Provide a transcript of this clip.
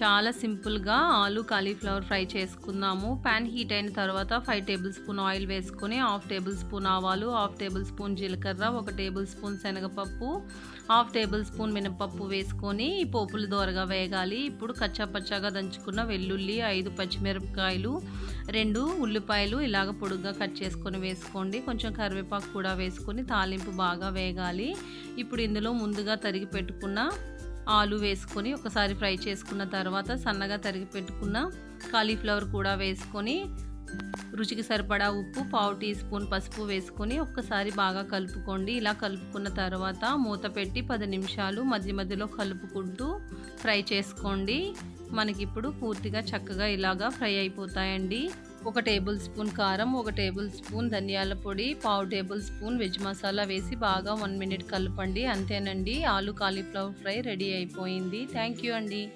చాలా సింపుల్గా ఆలు కాలీఫ్లవర్ ఫ్రై చేసుకుందాము. ప్యాన్ హీట్ అయిన తర్వాత ఫైవ్ టేబుల్ స్పూన్ ఆయిల్ వేసుకొని హాఫ్ టేబుల్ స్పూన్ ఆవాలు హాఫ్ టేబుల్ స్పూన్ జీలకర్ర ఒక టేబుల్ స్పూన్ శనగపప్పు హాఫ్ టేబుల్ స్పూన్ మినపప్పు వేసుకొని ఈ పోపులు దోరగా వేగాలి. ఇప్పుడు కచ్చా పచ్చాగా దంచుకున్న వెల్లుల్లి ఐదు పచ్చిమిరపకాయలు రెండు ఉల్లిపాయలు ఇలాగ పొడుగ్గా కట్ చేసుకొని వేసుకోండి. కొంచెం కరివేపాకు కూడా వేసుకొని తాలింపు బాగా వేగాలి. ఇప్పుడు ఇందులో ముందుగా తరిగి పెట్టుకున్న ఆలు వేసుకొని ఒకసారి ఫ్రై చేసుకున్న తర్వాత సన్నగా తరిగి పెట్టుకున్న కాలీఫ్లవర్ కూడా వేసుకొని రుచికి సరిపడా ఉప్పు పావు టీ స్పూన్ పసుపు వేసుకొని ఒక్కసారి బాగా కలుపుకోండి. ఇలా కలుపుకున్న తర్వాత మూత పెట్టి పది నిమిషాలు మధ్య మధ్యలో కలుపుకుంటూ ఫ్రై చేసుకోండి. మనకి ఇప్పుడు పూర్తిగా చక్కగా ఇలాగా ఫ్రై అయిపోతాయండి. ఒక టేబుల్ స్పూన్ కారం ఒక టేబుల్ స్పూన్ ధనియాల పొడి పావు టేబుల్ స్పూన్ వెజ్ మసాలా వేసి బాగా వన్ మినిట్ కలపండి. అంతేనండి ఆలు కాలీఫ్లవర్ ఫ్రై రెడీ అయిపోయింది. థ్యాంక్ యూ అండి.